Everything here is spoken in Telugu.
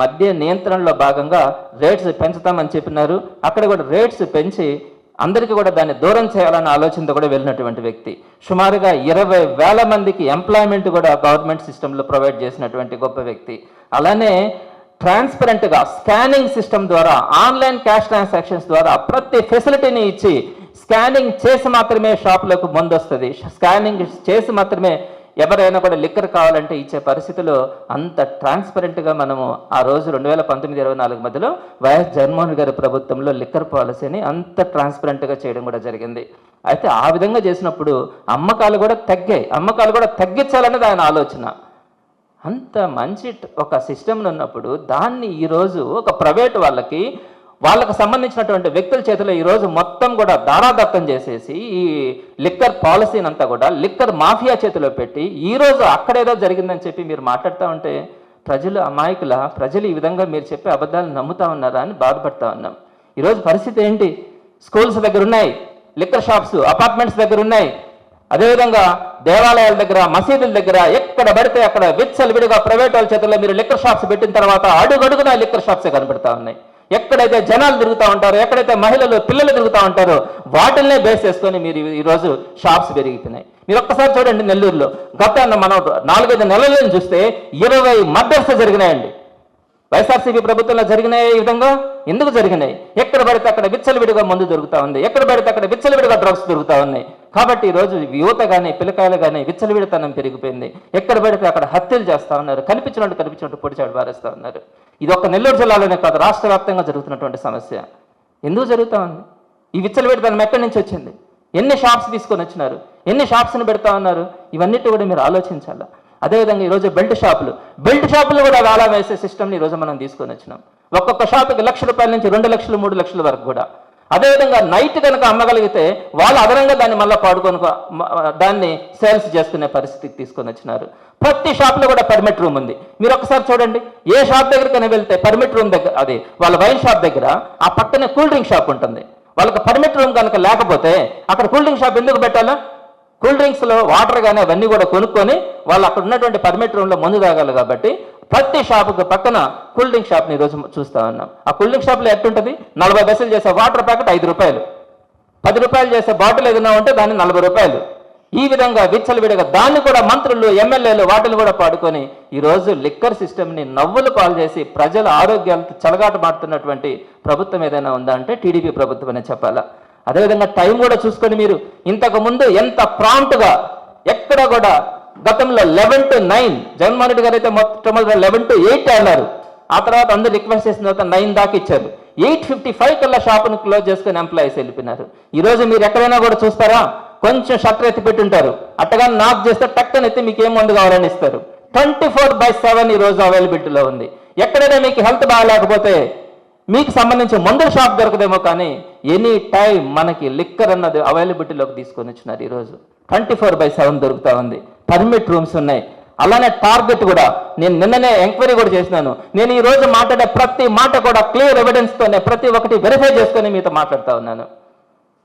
మద్య నియంత్రణలో భాగంగా రేట్స్ పెంచుతామని చెప్పినారు. అక్కడ కూడా రేట్స్ పెంచి అందరికీ కూడా దాన్ని దూరం చేయాలన్న ఆలోచనతో కూడా వెళ్ళినటువంటి వ్యక్తి. సుమారుగా ఇరవై వేల మందికి ఎంప్లాయ్మెంట్ కూడా గవర్నమెంట్ సిస్టంలో ప్రొవైడ్ చేసినటువంటి గొప్ప వ్యక్తి. అలానే ట్రాన్స్పరెంట్గా స్కానింగ్ సిస్టమ్ ద్వారా ఆన్లైన్ క్యాష్ ట్రాన్సాక్షన్స్ ద్వారా ప్రతి ఫెసిలిటీని ఇచ్చి స్కానింగ్ చేసి మాత్రమే షాపులకు ముందొస్తుంది. స్కానింగ్ చేసి మాత్రమే ఎవరైనా కూడా లిక్కర్ కావాలంటే ఇచ్చే పరిస్థితిలో అంత ట్రాన్స్పరెంట్గా మనము ఆ రోజు రెండు వేల పంతొమ్మిది ఇరవై నాలుగు మధ్యలో వైఎస్ జగన్మోహన్ గారి ప్రభుత్వంలో లిక్కర్ పాలసీని అంత ట్రాన్స్పరెంట్గా చేయడం కూడా జరిగింది. అయితే ఆ విధంగా చేసినప్పుడు అమ్మకాలు కూడా తగ్గాయి. అమ్మకాలు కూడా తగ్గించాలనేది ఆయన ఆలోచన. అంత మంచి ఒక సిస్టమ్ ఉన్నప్పుడు దాన్ని ఈరోజు ఒక ప్రైవేట్ వాళ్ళకి వాళ్ళకు సంబంధించినటువంటి వ్యక్తుల చేతిలో ఈరోజు మొత్తం కూడా దారాదత్తం చేసేసి ఈ లిక్కర్ పాలసీని అంతా కూడా లిక్కర్ మాఫియా చేతిలో పెట్టి ఈరోజు అక్కడేదో జరిగిందని చెప్పి మీరు మాట్లాడుతూ ఉంటే ప్రజలు అమాయకుల? ప్రజలు ఈ విధంగా మీరు చెప్పే అబద్ధాలు నమ్ముతా ఉన్నారా అని బాధపడతా ఉన్నాం. ఈరోజు పరిస్థితి ఏంటి? స్కూల్స్ దగ్గర ఉన్నాయి లిక్కర్ షాప్స్ అపార్ట్మెంట్స్ దగ్గర ఉన్నాయి. అదేవిధంగా దేవాలయాల దగ్గర మసీదుల దగ్గర ఎక్కడ పడితే అక్కడ విచ్చలు విడిగా ప్రైవేట్ వాళ్ళ చేతుల్లో మీరు లిక్కర్ షాప్స్ పెట్టిన తర్వాత అడుగడుగున లిక్కర్ షాప్సే కనబడతా ఉన్నాయి. ఎక్కడైతే జనాలు తిరుగుతూ ఉంటారో ఎక్కడైతే మహిళలు పిల్లలు తిరుగుతూ ఉంటారో వాటిల్నే బేస్ చేసుకొని మీరు ఈ- ఈరోజు షాప్స్ పెరిగిపోయినాయి. మీరు ఒక్కసారి చూడండి నెల్లూరులో. గత మనం నాలుగైదు నెలలను చూస్తే ఇరవై మర్డర్స్ జరిగినాయండి. వైఎస్ఆర్సీపీ ప్రభుత్వంలో జరిగినాయి ఈ విధంగా? ఎందుకు జరిగినాయి? ఎక్కడ పడితే అక్కడ విచ్చలవిడిగా మందు దొరుకుతా ఉంది. ఎక్కడ పడితే అక్కడ విచ్చలవిడిగా డ్రగ్స్ దొరుకుతూ ఉన్నాయి. కాబట్టి ఈరోజు రోజు యువత కానీ పిల్లకాయలు కానీ విచ్చలవిడితనం పెరిగిపోయింది. ఎక్కడ పడితే అక్కడ హత్యలు చేస్తా ఉన్నారు. కనిపించినట్టు కనిపించినట్టు పొడిచాడు వారేస్తా ఉన్నారు. ఇది ఒక్క నెల్లూరు జిల్లాలోనే కాదు రాష్ట్ర వ్యాప్తంగా జరుగుతున్నటువంటి సమస్య. ఎందుకు జరుగుతూ ఉంది? ఈ విచ్చలవిడితనం ఎక్కడి నుంచి వచ్చింది? ఎన్ని షాప్స్ తీసుకొని వచ్చినారు? ఎన్ని షాప్స్ని పెడతా ఉన్నారు? ఇవన్నిటి కూడా మీరు ఆలోచించాలా? అదేవిధంగా ఈరోజు బెల్ట్ షాపులు. బెల్ట్ షాపులు కూడా వేలా వేసే సిస్టమ్ని ఈరోజు మనం తీసుకొని వచ్చినాం. ఒక్కొక్క షాపుకి లక్ష రూపాయల నుంచి రెండు లక్షలు మూడు లక్షల వరకు కూడా. అదేవిధంగా నైట్ కనుక అమ్మగలిగితే వాళ్ళు అదనంగా దాన్ని మళ్ళీ పాడుకొని దాన్ని సేల్స్ చేసుకునే పరిస్థితికి తీసుకొని వచ్చినారు. ప్రతి షాప్లో కూడా పర్మిట్ రూమ్ ఉంది. మీరు ఒకసారి చూడండి. ఏ షాప్ దగ్గరికైనా వెళ్తే పర్మిట్ రూమ్ దగ్గర అది వాళ్ళ వైన్ షాప్ దగ్గర ఆ పక్కనే కూల్ డ్రింక్ షాప్ ఉంటుంది. వాళ్ళకి పర్మిట్ రూమ్ కనుక లేకపోతే అక్కడ కూల్ డ్రింక్ షాప్ ఎందుకు పెట్టాలా? కూల్ డ్రింక్స్లో వాటర్ కానీ అవన్నీ కూడా కొనుక్కొని వాళ్ళు అక్కడ ఉన్నటువంటి పర్మిట్ రూమ్లో మందు తాగాలి కాబట్టి ప్రతి షాపుకి పక్కన కూల్ డ్రింక్ షాప్ని ఈరోజు చూస్తా ఉన్నాం. ఆ కూల్ డ్రింక్ షాప్లో ఎట్టుంటుంది? నలభై పైసలు చేసే వాటర్ ప్యాకెట్ ఐదు రూపాయలు. పది రూపాయలు చేసే బాటిల్ ఏదైనా ఉంటే దాన్ని నలభై రూపాయలు. ఈ విధంగా విచ్చలవిడిగా దాన్ని కూడా మంత్రులు ఎమ్మెల్యేలు వాటిని కూడా పాడుకొని ఈరోజు లిక్కర్ సిస్టమ్ని నవ్వులు పాలు చేసి ప్రజల ఆరోగ్యాలతో చెలగాట మాడుతున్నటువంటి ప్రభుత్వం ఏదైనా ఉందా అంటే టీడీపీ ప్రభుత్వం అనే చెప్పాలా. అదేవిధంగా టైం కూడా చూసుకొని మీరు ఇంతకు ముందు ఎంత ప్రాంప్ట్గా ఎక్కడ కూడా గతంలో eleven to nine Jaganmohan Reddy garu అయితే మొట్టమొదటి లెవెన్ టు ఎయిట్ అన్నారు. ఆ తర్వాత అందరు రిక్వెస్ట్ చేసిన తర్వాత నైన్ దాకా ఇచ్చారు. ఎయిట్ ఫిఫ్టీ ఫైవ్ కల్లా షాప్ను క్లోజ్ చేసుకుని ఎంప్లాయీస్ వెళ్ళిపోయినారు. ఈ రోజు మీరు ఎక్కడైనా కూడా చూస్తారా? కొంచెం షట్టర్ ఎత్తి పెట్టుంటారు. అట్టగా నాక్ చేస్తే టక్కన ఎత్తి మీకు ఏం మందు కావాలని ఇస్తారు. ట్వంటీ ఫోర్ బై సెవెన్ ఈ రోజు అవైలబిలిటీలో ఉంది. ఎక్కడైనా మీకు హెల్త్ బాగాలేకపోతే మీకు సంబంధించిన మందుల షాప్ దొరకదేమో కానీ ఎనీ టైం మనకి లిక్కర్ అన్నది అవైలబిలిటీలోకి తీసుకొని వచ్చినారు ఈరోజు ట్వంటీ ఫోర్ బై సెవెన్ దొరుకుతా ఉంది. పర్మిట్ రూమ్స్ ఉన్నాయి. అలానే టార్గెట్ కూడా. నేను నిన్ననే ఎంక్వైరీ కూడా చేసినాను. నేను ఈ రోజు మాట్లాడే ప్రతి మాట కూడా క్లియర్ ఎవిడెన్స్తోనే ప్రతి ఒక్కటి వెరిఫై చేసుకొని మీతో మాట్లాడుతా ఉన్నాను.